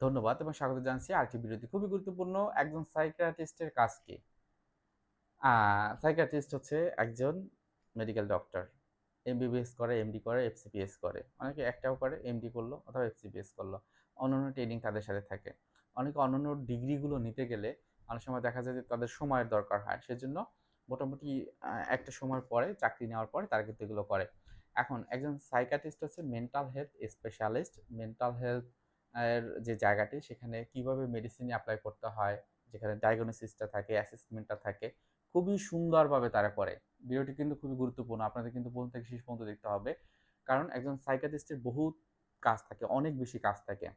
ধন্যবাদ এবং স্বাগত জানাচ্ছি আরেকটি বিরতি খুবই গুরুত্বপূর্ণ একজন সাইকিয়াট্রিস্টের কাজ কি? সাইকিয়াট্রিস্ট হচ্ছে একজন মেডিকেল ডক্টর এমবিবিএস করে এমডি করে এফসিপিএস করে। অনেকে একটাও করে এমডি করল অথবা এফসিপিএস করল। অন্যান্য ট্রেনিং তাদের সাথে থাকে। অনেকে অন্যান্য ডিগ্রিগুলো নিতে গেলে অনেক সময় দেখা যায় যে তাদের সময়ের দরকার হয়। সেজন্য মোটামুটি একটা সময় পরে, চাকরি নেওয়ার পরে তারা কিন্তু এগুলো করে। এখন একজন সাইকাটিস্ট হচ্ছে mental health specialist mental health এর যে জায়গাটি, সেখানে কীভাবে মেডিসিন অ্যাপ্লাই করতে হয়, যেখানে ডায়াগনোসিসটা থাকে অ্যাসেসমেন্টটা থাকে, খুবই সুন্দরভাবে তারা করে। ভিডিওটি কিন্তু খুবই গুরুত্বপূর্ণ, আপনাদের কিন্তু প্রথম থেকে শেষ পর্যন্ত দেখতে হবে। কারণ একজন সাইকাটিস্টের বহুত কাজ থাকে, অনেক বেশি কাজ থাকে।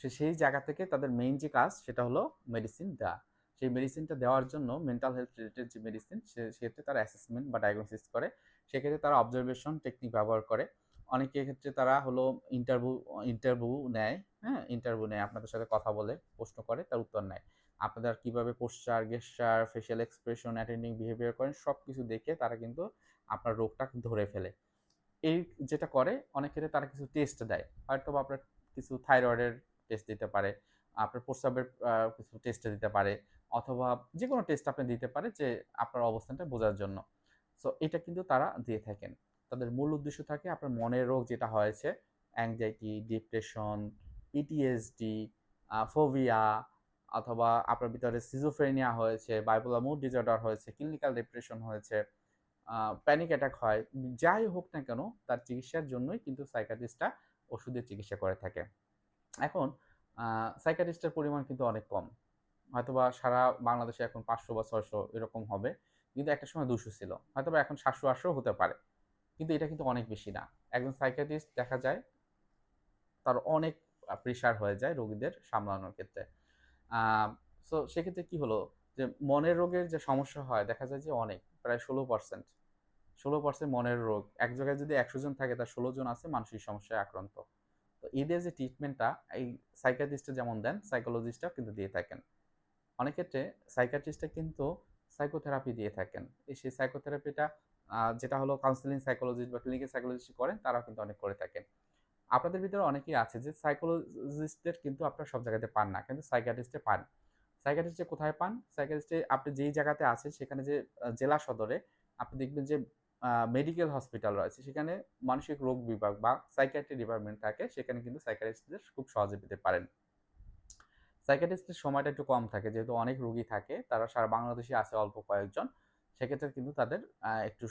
সে সেই জায়গা থেকে তাদের মেইন যে কাজ, সেটা হলো মেডিসিন দেওয়া সেই মেডিসিনটা দেওয়ার জন্য মেন্টাল হেলথ রিলেটেড যে মেডিসিন সে, সেক্ষেত্রে তারা অ্যাসেসমেন্ট বা ডায়াগনোসিস করে। সেক্ষেত্রে তারা অবজারভেশন টেকনিক ব্যবহার করে। অনেকের ক্ষেত্রে তারা হলো ইন্টারভিউ ইন্টারভিউ নেয় হ্যাঁ? ইন্টারভিউ নেয়, আপনাদের সাথে কথা বলে, প্রশ্ন করে, তার উত্তর নেয়। আপনাদের কীভাবে posture gesture facial expression attending behaviour করেন সব কিছু দেখে তারা কিন্তু আপনার রোগটা ধরে ফেলে। এই যেটা করে, অনেক ক্ষেত্রে তারা কিছু টেস্ট দেয়। হয়তো আপনার কিছু থাইরয়েডের টেস্ট দিতে পারে, আপনার প্রস্রাবের কিছু টেস্ট দিতে পারে, অথবা যে কোনো টেস্ট আপনি দিতে পারে যে আপনার অবস্থানটা বোঝার জন্য। সো এটা কিন্তু তারা দিয়ে থাকেন। তাদের মূল উদ্দেশ্য থাকে আপনার মনের রোগ যেটা হয়েছে অ্যাংজাইটি ডিপ্রেশন পিটিএসডি ফোভিয়া অথবা আপনার ভিতরে সিজোফ্রেনিয়া হয়েছে বাইপোলার মুড ডিসঅর্ডার হয়েছে ক্লিনিক্যাল ডিপ্রেশন হয়েছে প্যানিক অ্যাটাক হয়, যাই হোক না কেন তার চিকিৎসার জন্যই কিন্তু সাইকাটিস্টরা ওষুধের চিকিৎসা করে থাকে। এখন সাইকাটিস্টের পরিমাণ কিন্তু অনেক কম। হয়তোবা সারা বাংলাদেশে এখন পাঁচশো বা ছয়শো এরকম হবে, কিন্তু একটা সময় দুশো ছিল, হয়তোবা এখন সাতশো আটশো হতে পারে। কিন্তু এটা কিন্তু অনেক বেশি না। একজন সাইকাটিস্ট দেখা যায়, তার অনেক প্রেশার হয়ে যায় রোগীদের সামলানোর ক্ষেত্রে। সো সেক্ষেত্রে কি হলো যে, মনের রোগের যে সমস্যা হয়, দেখা যায় যে অনেক, প্রায় ষোলো পার্সেন্ট ষোলো পার্সেন্ট মনের রোগ। এক জায়গায় যদি একশো জন থাকে, তার ষোলো জন আছে মানসিক সমস্যায় আক্রান্ত। তো এদের যে ট্রিটমেন্টটা এই সাইকাটিস্টে যেমন দেন সাইকোলজিস্টটাও কিন্তু দিয়ে থাকেন। অনেক ক্ষেত্রে সাইকাট্রিস্টে কিন্তু সাইকোথেরাপি দিয়ে থাকেন। এই সেই সাইকোথেরাপিটা যেটা হলো কাউন্সিলিং সাইকোলজিস্ট বা ক্লিনিক্যাল সাইকোলজিস্ট করেন, তারাও কিন্তু অনেক করে থাকেন। আপনাদের ভিতরে অনেকেই আছে যে সাইকোলজিস্টের কিন্তু আপনারা সব জায়গাতে পান না, কিন্তু সাইকাটিস্টে পান। সাইকাটিস্টে কোথায় পান? সাইকাটিস্টে আপনি যেই জায়গাতে আছেন, সেখানে যে জেলা সদরে আপনি দেখবেন যে মেডিকেল হসপিটাল রয়েছে। সেখানে মানসিক রোগ বিভাগ বা সাইকিয়াট্রি ডিপার্টমেন্ট থাকে, সেখানে কিন্তু সাইকাটিস্টদের খুব সহজে পেতে পারেন। সাইকাটিস্টের সময়টা একটু কম থাকে, যেহেতু অনেক রুগী থাকে, তারা সারা বাংলাদেশে আছে অল্প কয়েকজন। সেক্ষেত্রে কিন্তু তাদের একটু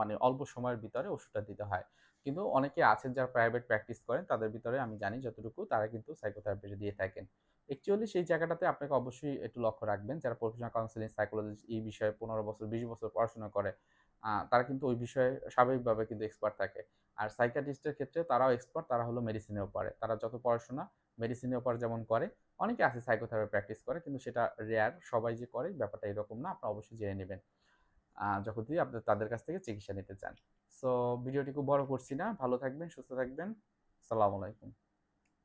মানে অল্প সময়ের ভিতরে ওষুধটা দিতে হয়। কিন্তু অনেকে আছেন যারা প্রাইভেট প্র্যাকটিস করেন, তাদের ভিতরে আমি জানি যতটুকু, তারা কিন্তু সাইকোথেরাপিটা দিয়ে থাকেন। অ্যাকচুয়ালি সেই জায়গাটাতে আপনাকে অবশ্যই একটু লক্ষ্য রাখবেন যারা প্রফেশনাল কাউন্সিলিং সাইকোলজিস্ট এই বিষয়ে পনেরো বছর, বিশ বছর পড়াশোনা করে তারা কিন্তু ওই বিষয়ে স্বাভাবিকভাবে কিন্তু এক্সপার্ট থাকে। আর সাইকাটিস্টের ক্ষেত্রে তারাও এক্সপার্ট তারা হলো মেডিসিনের উপরে। তারা যত পড়াশোনা মেডিসিনের উপর যেমন করে, অনেকে আছে সাইকোথেরাপি প্র্যাকটিস করে, কিন্তু সেটা রেয়ার সবাই যে করে, ব্যাপারটা এরকম না, আপনারা অবশ্যই জেনে নেবেন। যখন দিয়ে আপনার, তাদের কাছ থেকে চিকিৎসা নিতে চান। সো ভিডিওটি খুব বড় করছি না। ভালো থাকবেন, সুস্থ থাকবেন। সালাম আলাইকুম।